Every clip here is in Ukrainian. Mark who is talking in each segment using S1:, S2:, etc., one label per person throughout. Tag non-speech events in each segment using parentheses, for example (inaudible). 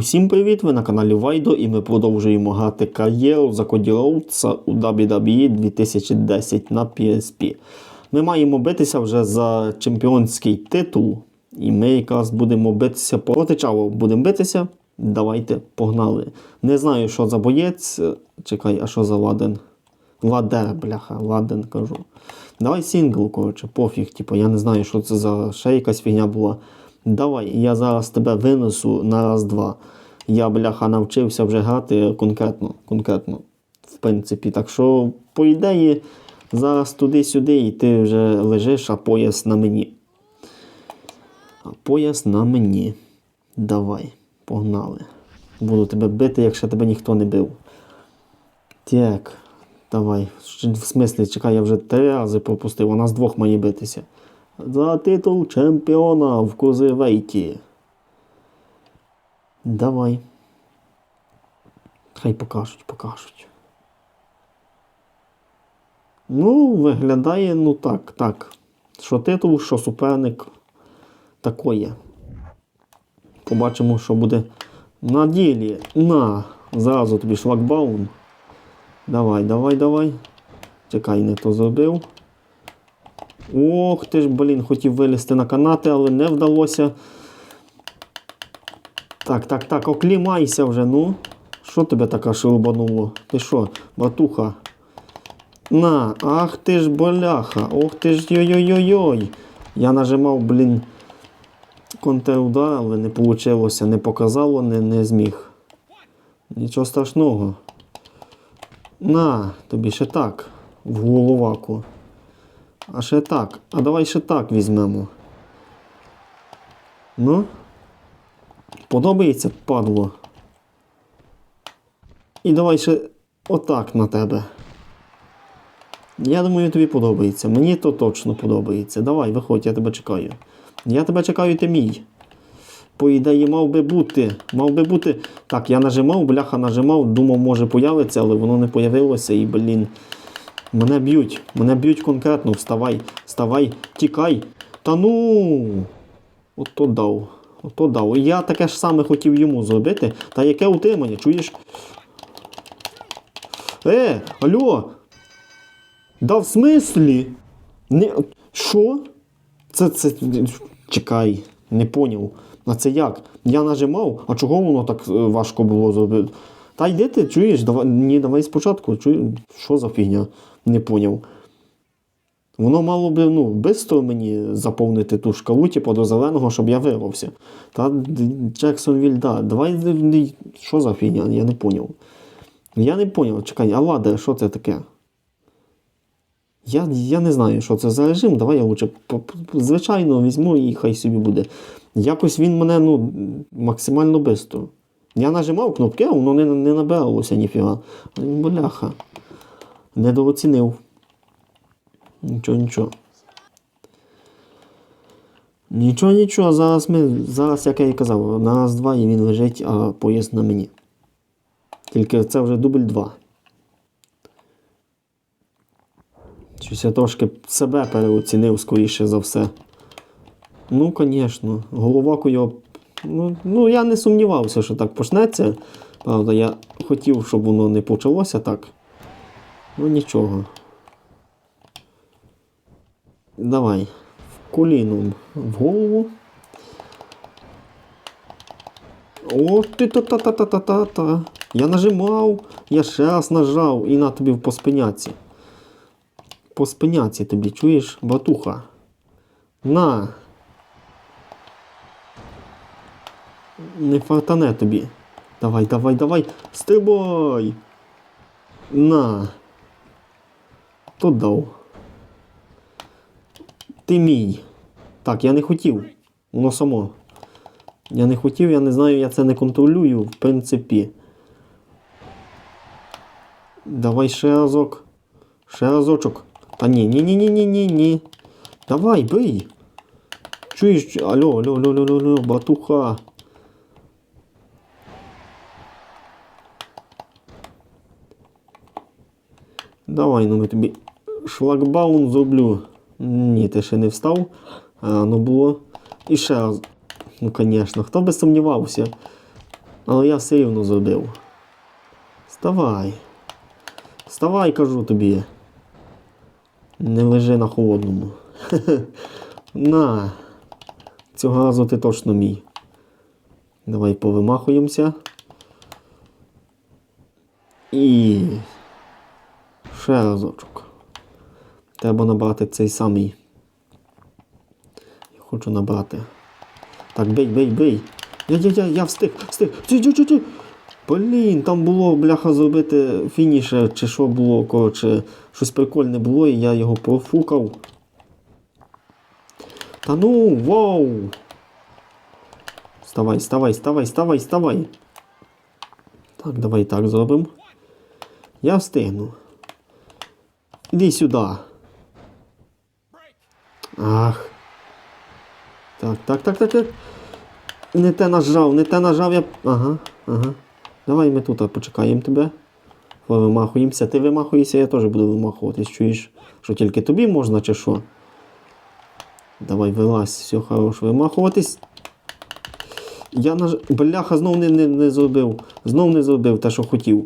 S1: Усім привіт! Ви на каналі Вайдо і ми продовжуємо грати кар'єру за Коді Роудса у WWE 2010 на PSP. Ми маємо битися вже за чемпіонський титул, і ми якраз будемо битися проти Чаво. Будемо битися. Давайте погнали. Не знаю, що за боєць. Чекай, а що за ладен? Ладер, бляха, ладен кажу. Давай сингл, коротше, пофіг, типу, я не знаю, що це за ще якась фігня була. Давай, я зараз тебе винесу на раз-два. Я, бляха, навчився вже грати конкретно, конкретно, в принципі. Так що, по ідеї, зараз туди-сюди і ти вже лежиш, а пояс на мені. А пояс на мені. Давай, погнали. Буду тебе бити, якщо тебе ніхто не бив. Так, давай. В смислі, чекай, я вже три рази пропустив. У нас двох має битися. За титул чемпіона в Козивейті. Давай. Хай покажуть, покажуть. Ну, виглядає, ну так, так. Що титул, що суперник такое. Побачимо, що буде на ділі. На, зразу тобі шлагбаум. Давай, давай, давай. Чекай, не то зробив. Ох ти ж, блін, хотів вилізти на канати, але не вдалося. Так, так, так, оклімайся вже, ну. Що тебе така шелубануло? Ти що, братуха? На, ах ти ж боляха, ох ти ж йой-йой-йой. Я нажимав, блін, контрудар, але не вийшло, не показало, не, не зміг. Нічого страшного. На, тобі ще так, в головаку. А ще так. А давай ще так візьмемо. Ну. Подобається, падло. І давай ще отак на тебе. Я думаю, тобі подобається. Мені то точно подобається. Давай, виходь, я тебе чекаю. Я тебе чекаю, ти мій. По ідеї, мав би бути. Мав би бути. Так, я нажимав, бляха нажимав, думав, може появиться, але воно не появилося і, блін. Мене б'ють, мене б'ють конкретно. Вставай, вставай, тікай. Та ну. Ото дав. Ото дав. Я таке ж саме хотів йому зробити. Та яке утримання, чуєш? Е, алло! Да в смислі? Не... Що? Це, це. Чекай, не поняв. А це як? Я нажимав, а чого воно так е, важко було зробити? Та йди ти, чуєш? Давай, ні, давай спочатку. Чуєш? Що за фігня? Не поняв. Воно мало би ну, швидко мені заповнити ту шкалу, типу, до зеленого, щоб я вирвався. Та Джексонвіль, да. Давай, що за фігня? Я не поняв. Я не поняв. Чекай, а ладе, що це таке? Я, я не знаю, що це за режим. Давай я лучше звичайно візьму і хай собі буде. Якось він мене ну, максимально швидко. Я нажимав кнопки, а воно не, не набиралося ніфіга. Бляха. Недооцінив. Нічого, нічого. Нічого, нічого, зараз ми, зараз, як я і казав, на раз два і він лежить, а поїзд на мені. Тільки це вже дубль два. Щось я трошки себе переоцінив, скоріше за все. Ну, звісно, головаку його. Ну, ну, я не сумнівався, що так почнеться. Правда, я хотів, щоб воно не почалося так. Ну нічого. Давай. Коліном в голову. О, ти та та та та та та та Я нажимав, я ще раз нажав і на тобі по спиняці. По спиняці тобі, чуєш, батуха? На. Не фартане тобі. Давай, давай, давай. Стрибай. На. То дав. Ти мій. Так, я не хотів. Воно само. Я не хотів, я не знаю, я це не контролюю, в принципі. Давай ще разок. Ще разочок. Та ні, ні, ні, ні, ні, ні, ні. Давай, бий. Чуєш? Алло, алло, алло, алло, алло, батуха. Давай, ну ми тобі шлагбаум зроблю. Ні, ти ще не встав. А, ну було. І ще раз. Ну, звісно, хто би сумнівався. Але я все рівно зробив. Вставай. Вставай, кажу тобі. Не лежи на холодному. (laughs) На. Цього разу ти точно мій. Давай повимахуємося. І. Ще разочок. Треба набрати цей самий. Я хочу набрати. Так, бий, бий, бий. Я, я, я, я встиг, встиг. Ті, ті, ті, ті. Блін, там було, бляха, зробити фініше, чи що було, коротше, щось прикольне було, і я його профукав. Та ну, вау! Вставай, вставай, вставай, вставай, вставай. Так, давай так зробимо. Я встигну. Іди сюди. Ах. Так, так, так, так, так. Не те нажав, не те нажав, я. Ага, ага. Давай ми тут почекаємо тебе. Вимахуємося. Ти вимахуєшся, я теж буду вимахуватись. Чуєш, що тільки тобі можна чи що? Давай вилазь, все хорош, вимахуватись. Я наж... Бляха, знов не, не, не зробив. Знов не зробив те, що хотів.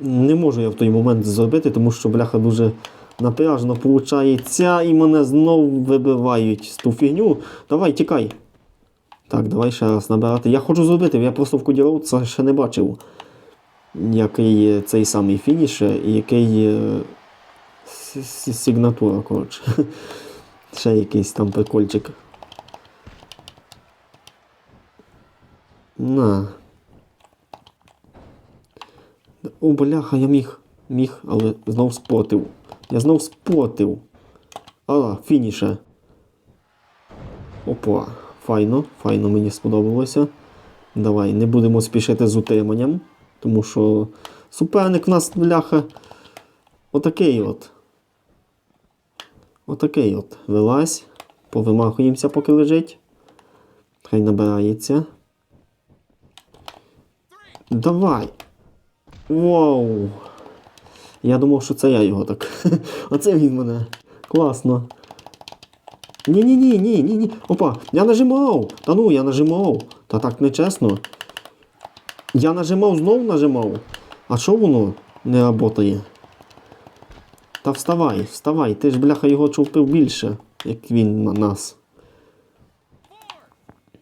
S1: Не можу я в той момент зробити, тому що бляха дуже напряжно виходить, і мене знов вибивають з ту фігню. Давай, тікай. Так, давай ще раз набирати. Я хочу зробити, я просто в кодіров це ще не бачив. Який цей самий фініш, і який е, сигнатура, коротше. (laughs) Ще якийсь там прикольчик. На. О, бляха, я міг. Міг, але знов спотив. Я знов спотив. А, фініше. Опа, файно, файно мені сподобалося. Давай, не будемо спішити з утриманням, тому що суперник в нас бляха. Отакий от. Отакий от. Вилазь. Повимахуємося, поки лежить. Хай набирається. Давай. Вау. Я думав, що це я його так. (laughs) Оце він мене. Класно. Ні-ні-ні, ні, ні. Опа, я нажимав. Та ну, я нажимав. Та так нечесно. Я нажимав, знов нажимав. А що воно не працює? Та вставай, вставай. Ти ж, бляха, його чупив більше, як він на нас.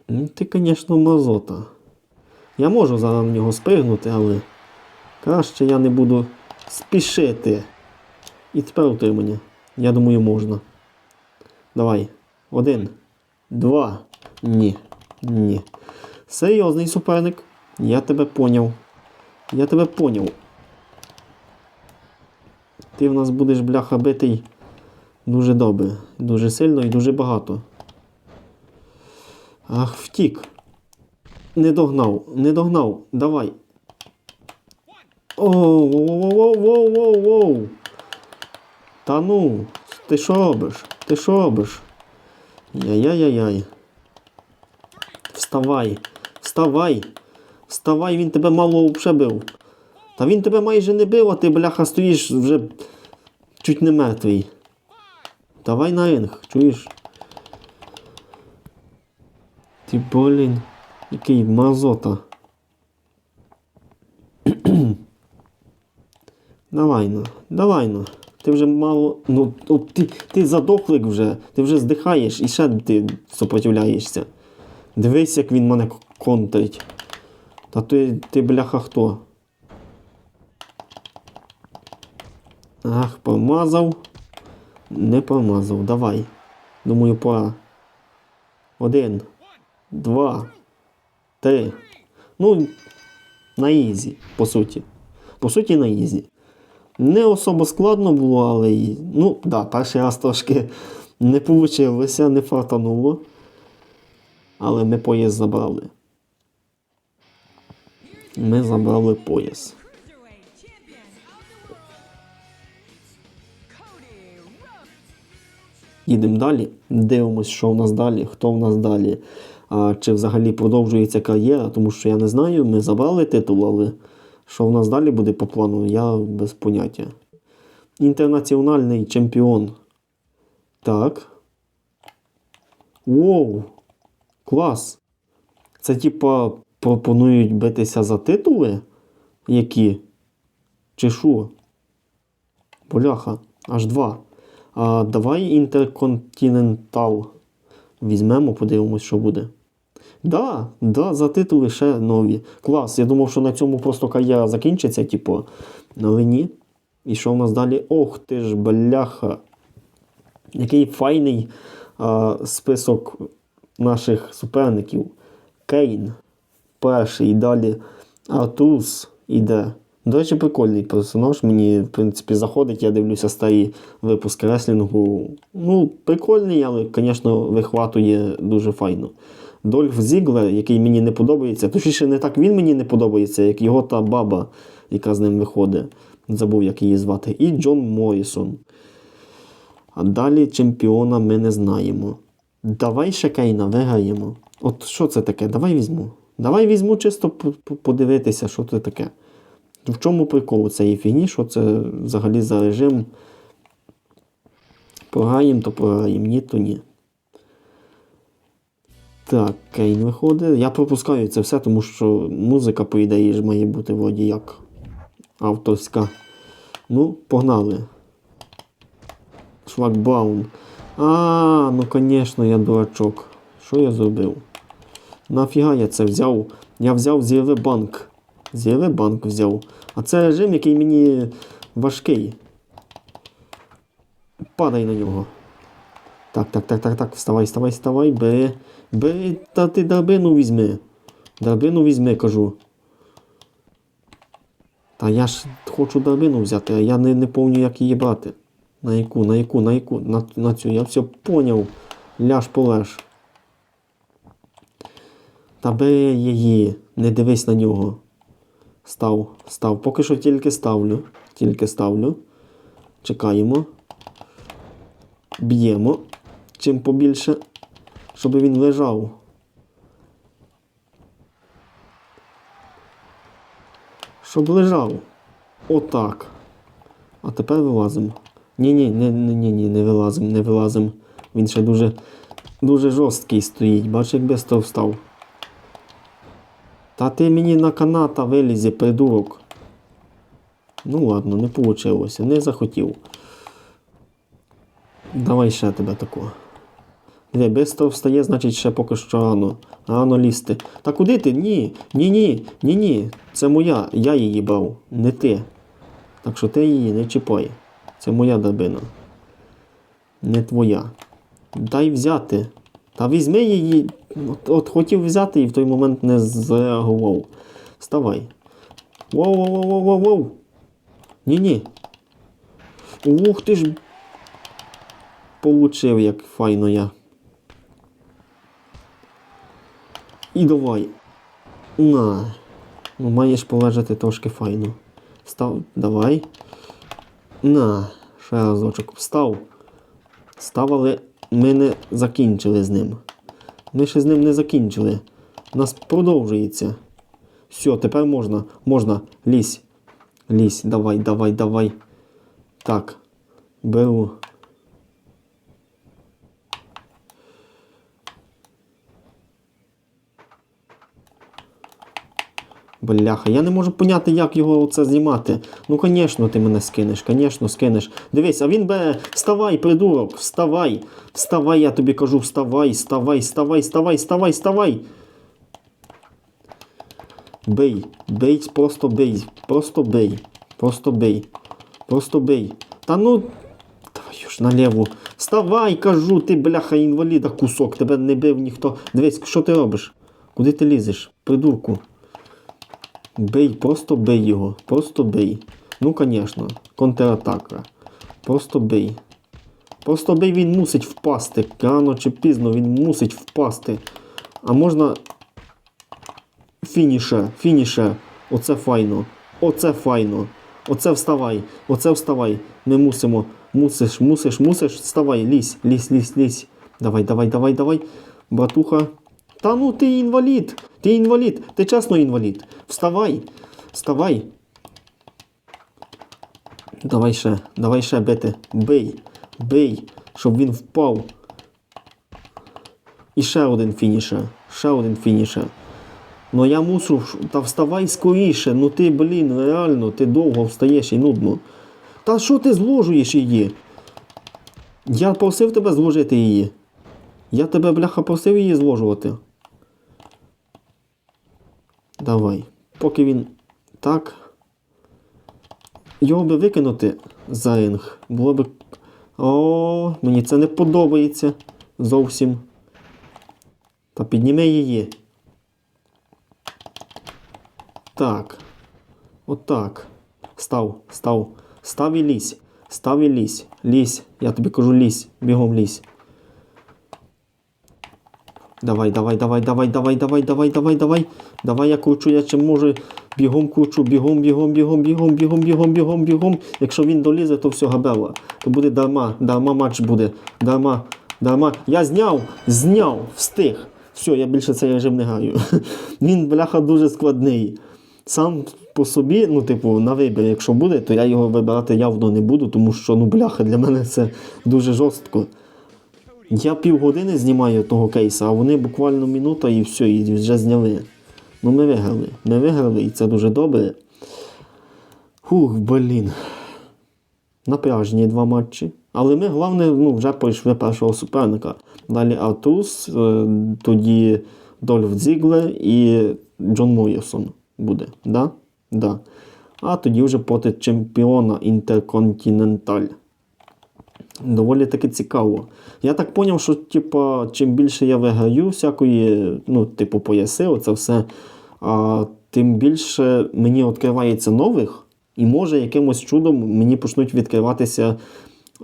S1: Ну, Ти, звісно, мазота. Я можу в нього спригнути, але краще я не буду спішити. І тепер утримання. Я думаю, можна. Давай. Один. Два. Ні. Ні. Серйозний суперник. Я тебе поняв. Я тебе поняв. Ти в нас будеш бляха битий дуже добре, дуже сильно і дуже багато. Ах, втік. Не догнав, не догнав. Давай. Оу, воу, воу, воу, воу, воу. Та ну, ти що робиш? Ти що робиш? Яй-яй-яй-яй. Вставай, вставай, вставай, він тебе мало взагалі бив. Та він тебе майже не бив, а ти, бляха, стоїш вже чуть не мертвий. Давай на ринг, чуєш? Ти, блін, який мазота. Давай ну, давай ну. Ти вже мало. Ну, от ти, ти задохлик вже, ти вже здихаєш і ще ти сопротивляєшся. Дивись, як він мене контрить. Та ти, ти бляха хто? Ах, помазав. Не помазав. Давай. Думаю, пора. Один, два, три. Ну, на ізі, по суті. По суті, на ізі. Не особо складно було, але і. Ну, да, перший раз трошки не вийшло, не фартануло. Але ми пояс забрали. Ми забрали пояс. Їдемо далі. Дивимось, що в нас далі, хто в нас далі. А, чи взагалі продовжується кар'єра, тому що я не знаю, ми забрали титул, але що в нас далі буде по плану, я без поняття. Інтернаціональний чемпіон. Так. Воу! Клас! Це типа пропонують битися за титули? Які? Чи що? Боляха, аж два. А давай інтерконтинентал. Візьмемо, подивимось, що буде. Да, да, за титули ще нові. Клас. Я думав, що на цьому просто кар'єра закінчиться, типу. Але ні. І що в нас далі? Ох ти ж, бляха. Який файний а, список наших суперників. Кейн. Перший, далі Артус іде. До речі, прикольний персонаж. Мені, в принципі, заходить. Я дивлюся старі випуски реслінгу. Ну, прикольний, але, звісно, вихватує дуже файно. Дольф Зіглер, який мені не подобається, точніше, не так він мені не подобається, як його та баба, яка з ним виходить. Забув, як її звати. І Джон Моррісон. А далі чемпіона ми не знаємо. Давай ще Кейна виграємо. От що це таке? Давай візьму. Давай візьму чисто подивитися, що це таке. В чому прикол цієї фігні, що це взагалі за режим? Програємо, то програємо, ні, то ні. Так, Кейн виходить. Я пропускаю це все, тому що музика, по ідеї, ж має бути вроді як авторська. Ну, погнали. Шлагбаун. А, ну звісно, я дурачок. Що я зробив? Нафіга я це взяв? Я взяв з'яви банк. З'яви банк взяв. А це режим, який мені важкий. Падай на нього. Так, так, так, так, так. Вставай, вставай, вставай. Бери. Бери, та ти драбину візьми. Драбину візьми, кажу. Та я ж хочу драбину взяти, а я не, не пам'ятаю, як її брати. На яку, на яку, на яку, на, на цю. Я все поняв. Ляж полеж. Та бери її, не дивись на нього. Став, став. Поки що тільки ставлю. Тільки ставлю. Чекаємо. Б'ємо. Чим побільше, щоб він лежав. Щоб лежав. Отак. А тепер вилазимо. Ні-ні, не, ні, ні, не вилазимо, не вилазимо. Він ще дуже, дуже жорсткий стоїть. Бач, як того встав. Та ти мені на каната вилізе, придурок. Ну ладно, не вийшло, не захотів. Давай ще тебе такого. Диви, без встає, значить ще поки що рано. Рано лізти. Та куди ти? Ні. Ні, ні, ні, ні. Це моя. Я її брав, не ти. Так що ти її не чіпай. Це моя драбина. Не твоя. Дай взяти. Та візьми її. От, от хотів взяти і в той момент не зреагував. Вставай. Воу, воу, воу, воу, воу. Ні-ні. Ух ти ж. Получив, як файно я. І давай. На. Ну, маєш полежати трошки файно. Став. Давай. На. Ще разочок. Встав. Став, але ми не закінчили з ним. Ми ще з ним не закінчили. У нас продовжується. Все, тепер можна. Можна. Лізь. Лізь. Давай, давай, давай. Так. Беру. Бляха, я не можу поняти, як його це знімати. Ну, звісно, ти мене скинеш, звісно, скинеш. Дивись, а він бере. Вставай, придурок, вставай. Вставай, я тобі кажу, вставай, вставай, вставай, вставай, вставай, вставай. Бий, бий, просто бий, просто бий, просто бий, просто бий. Та ну, твою ж наліву. Вставай, кажу, ти, бляха, інваліда, кусок, тебе не бив ніхто. Дивись, що ти робиш? Куди ти лізеш, придурку? Бий, просто бий його, просто бий. Ну, звісно, контратака. Просто бий. Просто бий, він мусить впасти. Рано чи пізно він мусить впасти. А можна. Фініше, фініше. Оце файно. Оце файно. Оце вставай. Оце вставай. Ми мусимо. Мусиш, мусиш, мусиш. Вставай, лізь, лізь, лізь, лізь. Давай, давай, давай, давай. Братуха. Та ну ти інвалід. Ти інвалід. Ти чесно інвалід. Вставай. Вставай. Давай ще, давай ще бити. Бий, бий, щоб він впав. І ще один фініше. Ще один фініше. Ну я мушу. Та вставай скоріше. Ну ти, блін, реально, ти довго встаєш і нудно. Та що ти зложуєш її? Я просив тебе зложити її. Я тебе, бляха, просив її зложувати. Давай. Поки він так. Його би викинути за ринг. Було би. О, мені це не подобається зовсім. Та підніми її. Так. Отак. Став, став. Став і лізь. Став і лізь. Лізь. Я тобі кажу, лізь. Бігом лізь. Давай, давай, давай, давай, давай, давай, давай, давай, давай. Давай я кручу, я чим можу. Бігом кручу, бігом, бігом, бігом, бігом, бігом, бігом, бігом, бігом. Якщо він долізе, то все габела. То буде дарма, дарма матч буде. Дарма, дарма. Я зняв, зняв, встиг. Все, я більше цей режим не граю. (laughs) Він, бляха, дуже складний. Сам по собі, ну, типу, на вибір, якщо буде, то я його вибирати явно не буду, тому що, ну, бляха, для мене це дуже жорстко. Я півгодини знімаю того кейса, а вони буквально минута і все, і вже зняли. Ну ми виграли. Ми виграли, і це дуже добре. Хух, блін. Напряжні два матчі. Але ми, головне, ну, вже пройшли першого суперника. Далі Артус, е, тоді Дольф Зіглер і Джон Моррісон буде. Да? Да. А тоді вже проти чемпіона Інтерконтиненталь. Доволі таки цікаво. Я так зрозумів, що типа, чим більше я виграю всякої, ну, типу, пояси, оце все, а, тим більше мені відкривається нових, і може якимось чудом мені почнуть відкриватися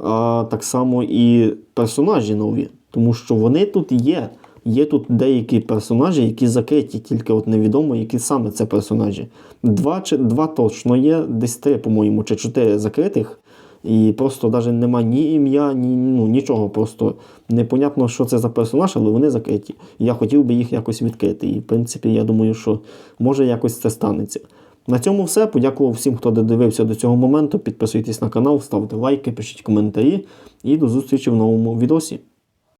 S1: а, так само і персонажі нові. Тому що вони тут є. Є тут деякі персонажі, які закриті, тільки от невідомо, які саме це персонажі. Два, чи, два точно є, десь три, по-моєму, чи чотири закритих. І просто навіть нема ні ім'я, ні ну, нічого. Просто непонятно, що це за персонаж, але вони закриті. Я хотів би їх якось відкрити. І в принципі, я думаю, що може якось це станеться. На цьому все. Подякував всім, хто додивився до цього моменту. Підписуйтесь на канал, ставте лайки, пишіть коментарі. І до зустрічі в новому відосі.